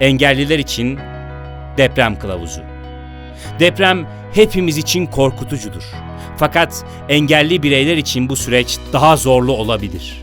Engelliler için deprem kılavuzu. Deprem hepimiz için korkutucudur. Fakat engelli bireyler için bu süreç daha zorlu olabilir.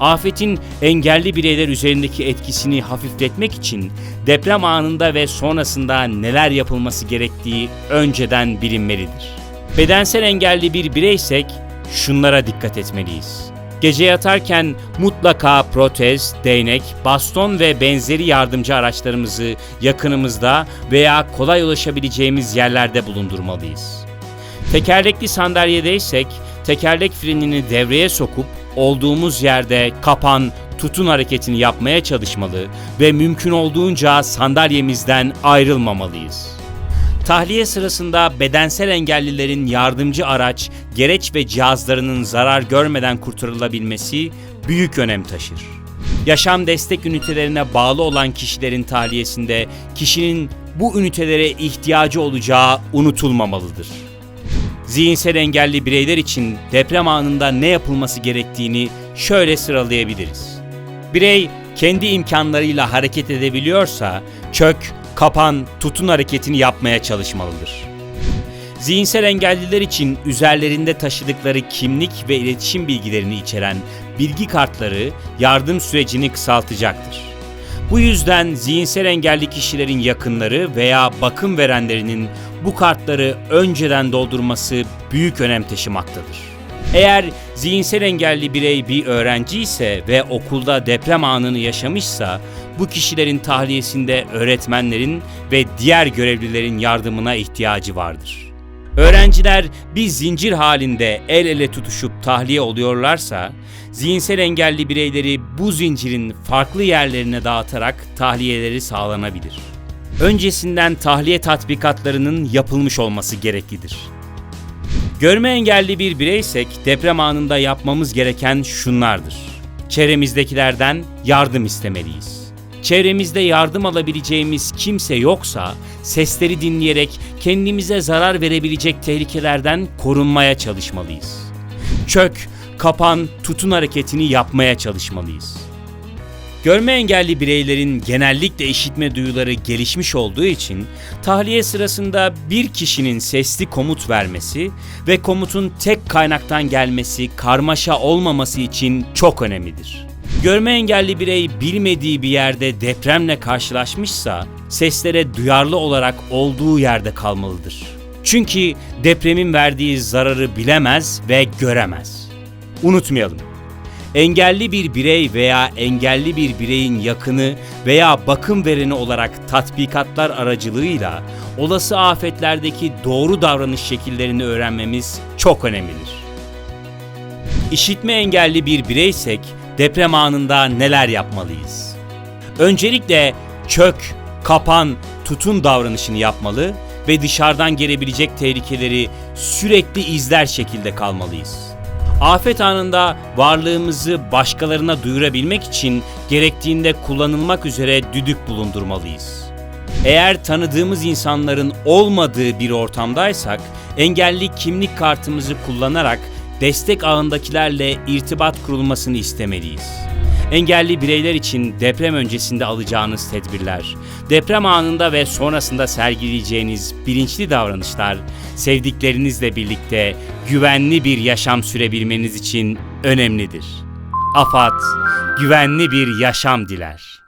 Afetin engelli bireyler üzerindeki etkisini hafifletmek için deprem anında ve sonrasında neler yapılması gerektiği önceden bilinmelidir. Bedensel engelli bir bireysek şunlara dikkat etmeliyiz. Gece yatarken mutlaka protez, değnek, baston ve benzeri yardımcı araçlarımızı yakınımızda veya kolay ulaşabileceğimiz yerlerde bulundurmalıyız. Tekerlekli sandalyedeysek tekerlek frenini devreye sokup olduğumuz yerde kapan, tutun hareketini yapmaya çalışmalı ve mümkün olduğunca sandalyemizden ayrılmamalıyız. Tahliye sırasında bedensel engellilerin yardımcı araç, gereç ve cihazlarının zarar görmeden kurtarılabilmesi büyük önem taşır. Yaşam destek ünitelerine bağlı olan kişilerin tahliyesinde kişinin bu ünitelere ihtiyacı olacağı unutulmamalıdır. Zihinsel engelli bireyler için deprem anında ne yapılması gerektiğini şöyle sıralayabiliriz. Birey kendi imkanlarıyla hareket edebiliyorsa çök, kapan, tutun hareketini yapmaya çalışmalıdır. Zihinsel engelliler için üzerlerinde taşıdıkları kimlik ve iletişim bilgilerini içeren bilgi kartları yardım sürecini kısaltacaktır. Bu yüzden zihinsel engelli kişilerin yakınları veya bakım verenlerinin bu kartları önceden doldurması büyük önem taşımaktadır. Eğer zihinsel engelli birey bir öğrenci ise ve okulda deprem anını yaşamışsa bu kişilerin tahliyesinde öğretmenlerin ve diğer görevlilerin yardımına ihtiyacı vardır. Öğrenciler bir zincir halinde el ele tutuşup tahliye oluyorlarsa, zihinsel engelli bireyleri bu zincirin farklı yerlerine dağıtarak tahliyeleri sağlanabilir. Öncesinden tahliye tatbikatlarının yapılmış olması gereklidir. Görme engelli bir bireysek deprem anında yapmamız gereken şunlardır. Çevremizdekilerden yardım istemeliyiz. Çevremizde yardım alabileceğimiz kimse yoksa sesleri dinleyerek kendimize zarar verebilecek tehlikelerden korunmaya çalışmalıyız. Çök, kapan, tutun hareketini yapmaya çalışmalıyız. Görme engelli bireylerin genellikle işitme duyuları gelişmiş olduğu için tahliye sırasında bir kişinin sesli komut vermesi ve komutun tek kaynaktan gelmesi karmaşa olmaması için çok önemlidir. Görme engelli birey bilmediği bir yerde depremle karşılaşmışsa seslere duyarlı olarak olduğu yerde kalmalıdır. Çünkü depremin verdiği zararı bilemez ve göremez. Unutmayalım. Engelli bir birey veya engelli bir bireyin yakını veya bakım vereni olarak tatbikatlar aracılığıyla olası afetlerdeki doğru davranış şekillerini öğrenmemiz çok önemlidir. İşitme engelli bir bireysek deprem anında neler yapmalıyız? Öncelikle çök, kapan, tutun davranışını yapmalı ve dışarıdan gelebilecek tehlikeleri sürekli izler şekilde kalmalıyız. Afet anında varlığımızı başkalarına duyurabilmek için gerektiğinde kullanılmak üzere düdük bulundurmalıyız. Eğer tanıdığımız insanların olmadığı bir ortamdaysak engelli kimlik kartımızı kullanarak destek ağındakilerle irtibat kurulmasını istemeliyiz. Engelli bireyler için deprem öncesinde alacağınız tedbirler, deprem anında ve sonrasında sergileyeceğiniz bilinçli davranışlar, sevdiklerinizle birlikte güvenli bir yaşam sürebilmeniz için önemlidir. AFAD, güvenli bir yaşam diler.